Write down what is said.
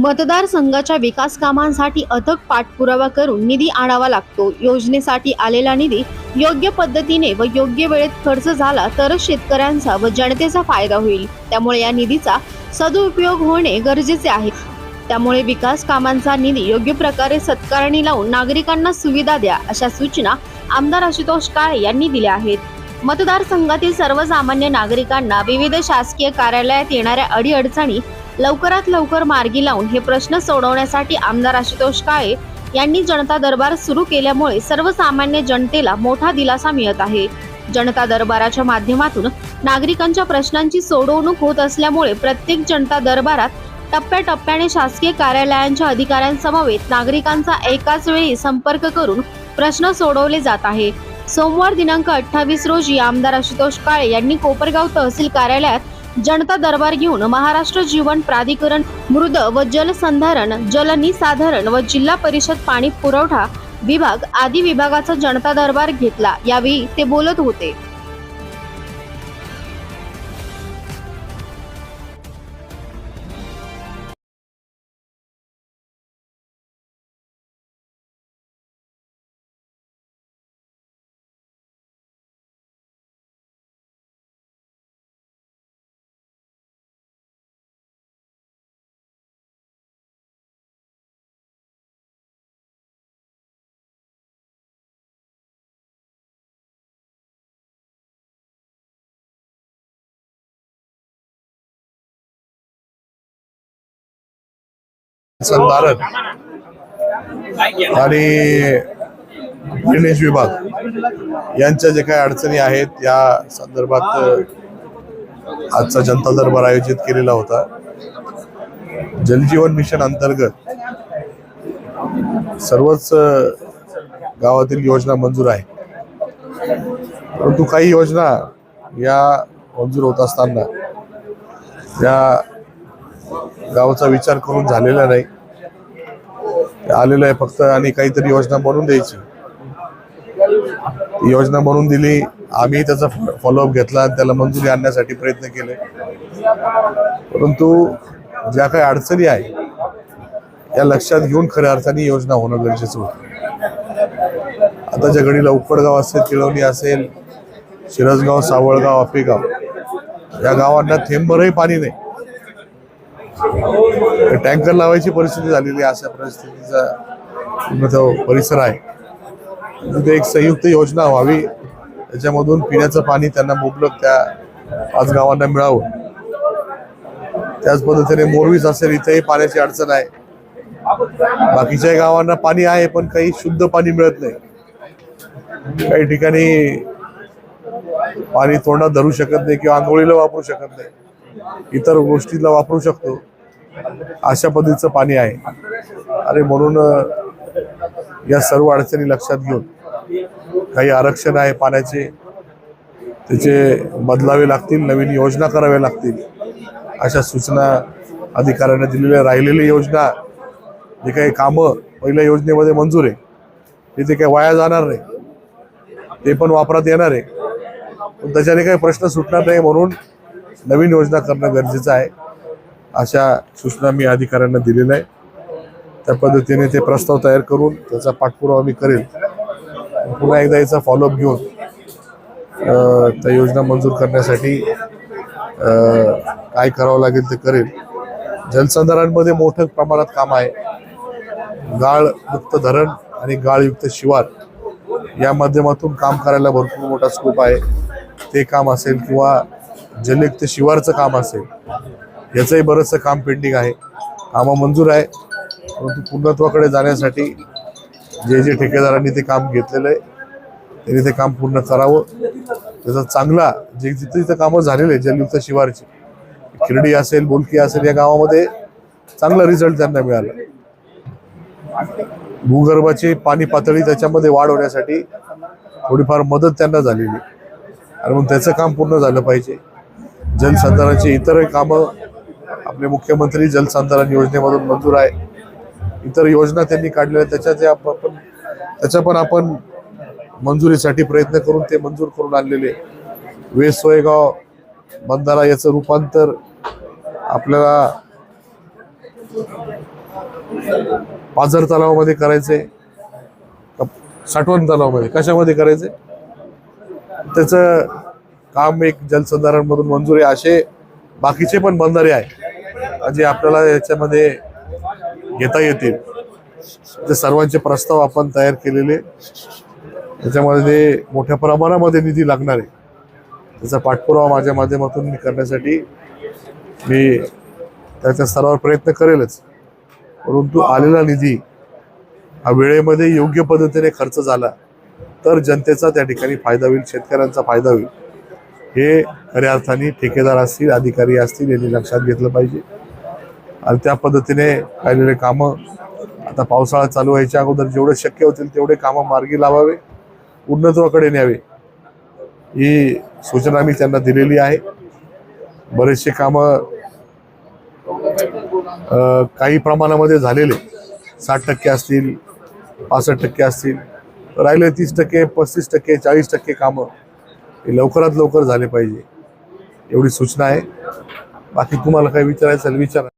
मतदारसंघाच्या विकास कामांसाठी अथक पाठपुरावा करून निधी आणावा लागतो. योजनेसाठी आलेला निधी योग्य पद्धतीने व योग्य वेळेत खर्च झाला तरच शेतकऱ्यांचा व जनतेचा फायदा होईल. त्यामुळे या निधीचा सदुपयोग होणे गरजेचे आहे. त्यामुळे विकास कामांचा निधी योग्य प्रकारे सत्कारणी लावून नागरिकांना सुविधा द्या अशा सूचना आमदार आशुतोष काळे यांनी दिल्या आहेत. मतदारसंघातील सर्वसामान्य नागरिकांना विविध शासकीय कार्यालयात येणाऱ्या अडीअडचणी लवकरात लवकर मार्गी लावून हे प्रश्न सोडवण्यासाठी आमदार आशुतोष काळे यांनी जनता दरबार सुरू केल्यामुळे सर्वसामान्य जनतेला मोठा दिलासा मिळत आहे. जनता दरबाराच्या माध्यमातून नागरिकांच्या प्रश्नांची सोडवणूक होत असल्यामुळे प्रत्येक जनता दरबारात टप्प्याटप्प्याने शासकीय कार्यालयांच्या अधिकाऱ्यांसमवेत नागरिकांचा एकाच वेळी संपर्क करून प्रश्न सोडवले जात आहे. सोमवार दिनांक अठ्ठावीस रोजी आमदार आशुतोष काळे यांनी कोपरगाव तहसील कार्यालयात जनता दरबार घेऊन महाराष्ट्र जीवन प्राधिकरण मृद व जलसंधारण जलनिसाधारण व जिल्हा परिषद पाणी पुरवठा विभाग आदी विभागाचा जनता दरबार घेतला. यावेळी ते बोलत होते. संधारण आणि ड्रेनेज विभाग यांच्या जे काही अडचणी आहेत या संदर्भात आजचा जनता दरबार आयोजित केलेला होता. जलजीवन मिशन अंतर्गत सर्वच गावातील योजना मंजूर आहे परंतु काही योजना या मंजूर होत असताना या गावाचा विचार करून झालेला नाही. ते आलेलं आहे फक्त आणि काहीतरी योजना बनवून द्यायची. योजना बनवून दिली. आम्ही त्याचा फॉलोअप घेतला आणि त्याला मंजुरी आणण्यासाठी प्रयत्न केले. परंतु ज्या काही अडचणी आहे या लक्षात घेऊन खऱ्या अर्थाने योजना होणं गरजेचं होतं. आता ज्या उप्पडगाव असेल तिळवणी असेल शिरसगाव सावळगाव आपेगाव या गावांना थेंबरही पाणी नाही. टँकर लावायची परिस्थिती झालेली आहे अशा परिस्थितीचा तो परिसर आहे. तिथे एक संयुक्त योजना व्हावी त्याच्यामधून पिण्याचं पाणी त्यांना मुबलक त्या पाच गावांना मिळावं. त्याच पद्धतीने मोरवीच असेल इथेही पाण्याची अडचण आहे. बाकीच्या गावांना पाणी आहे पण काही शुद्ध पाणी मिळत नाही. काही ठिकाणी पाणी तोंडात धरू शकत नाही किंवा आंघोळीला वापरू शकत नाही. इतर गोष्टीला वापरू शकतो. अशा पद्धतीचं पाणी आहे. आणि म्हणून या सर्व अडचणी लक्षात घेऊन काही आरक्षण आहे पाण्याचे त्याचे बदलावे लागतील नवीन योजना कराव्या लागतील अशा सूचना अधिकाऱ्यांना दिलेल्या राहिलेली योजना जे काही कामं पहिल्या योजनेमध्ये मंजूर आहे ते ते काही वाया जाणार नाही ते पण वापरात येणार आहे. पण त्याच्याने काही प्रश्न सुटणार नाही म्हणून नवीन योजना करणं गरजेचं आहे. अशा सूचना मी अधिकाऱ्यांना दिलेल्या आहे त्या पद्धतीने ते प्रस्ताव तयार करून त्याचा पाठपुरावा मी करेल. पुन्हा एकदा याचा फॉलोअप घेऊन त्या योजना मंजूर करण्यासाठी काय करावं लागेल ते करेल. जलसंधारणमध्ये मोठ्या प्रमाणात काम आहे. गाळयुक्त धरण आणि गाळयुक्त शिवार या माध्यमातून काम करायला भरपूर मोठा स्कोप आहे. ते काम असेल किंवा जलयुक्त शिवारचं काम असेल याचंही बरंचसं काम पेंडिंग आहे. कामं मंजूर आहे. परंतु पूर्णत्वाकडे जाण्यासाठी जे जे ठेकेदारांनी ते काम घेतलेलं आहे त्यांनी ते काम पूर्ण करावं. त्याचा चांगला जे जिथे जिथं कामं झालेले आहे जलयुक्त शिवारची खिरडी असेल बोलकी असेल या गावामध्ये चांगला रिझल्ट त्यांना मिळाला. भूगर्भाची पाणी पातळी त्याच्यामध्ये वाढ होण्यासाठी थोडीफार मदत त्यांना झालेली आणि मग त्याचं काम पूर्ण झालं पाहिजे. जलसंधारणाची इतरही कामं आपले मुख्यमंत्री जलसंधारण योजनेमधून मंजूर आहे. इतर योजना त्यांनी काढलेल्या त्याच्याचे आपण त्याच्या पण आपण मंजुरीसाठी प्रयत्न करून ते मंजूर करून आणलेले वेस सोयगाव बंधारा याचं रूपांतर आपल्याला पाझर तलावामध्ये करायचे साठवण तलावामध्ये कशामध्ये करायचे त्याचं काम एक जलसंधारणमधून मंजूर आहे. असे बाकीचे पण बंधारे आहे जे आपल्याला याच्यामध्ये घेता येतील. ते सर्वांचे प्रस्ताव आपण तयार केलेले त्याच्यामध्ये मोठ्या प्रमाणामध्ये निधी लागणार आहे त्याचा पाठपुरावा माझ्या माध्यमातून मी करण्यासाठी मी त्याच्या स्तरावर प्रयत्न करेलच. परंतु आलेला निधी हा वेळेमध्ये योग्य पद्धतीने खर्च झाला तर जनतेचा त्या ठिकाणी फायदा होईल शेतकऱ्यांचा फायदा होईल. हे खऱ्या अर्थाने ठेकेदार असतील अधिकारी असतील यांनी लक्षात घेतलं पाहिजे. आणि त्या पद्धतीने राहिलेले कामं आता पावसाळा चालू व्हायच्या अगोदर जेवढे शक्य होतील तेवढे कामं मार्गी लावावे उन्नत्वाकडे न्यावे ही सूचना मी त्यांना दिलेली आहे. बरेचसे कामं काही प्रमाणामध्ये झालेले. साठ टक्के असतील पासष्ट टक्के असतील राहिले तीस टक्के पस्तीस टक्के चाळीस टक्के कामं हे लवकरात लवकर झाले पाहिजे एवढी सूचना आहे. बाकी तुम्हाला काही विचारायचं असेल विचारा.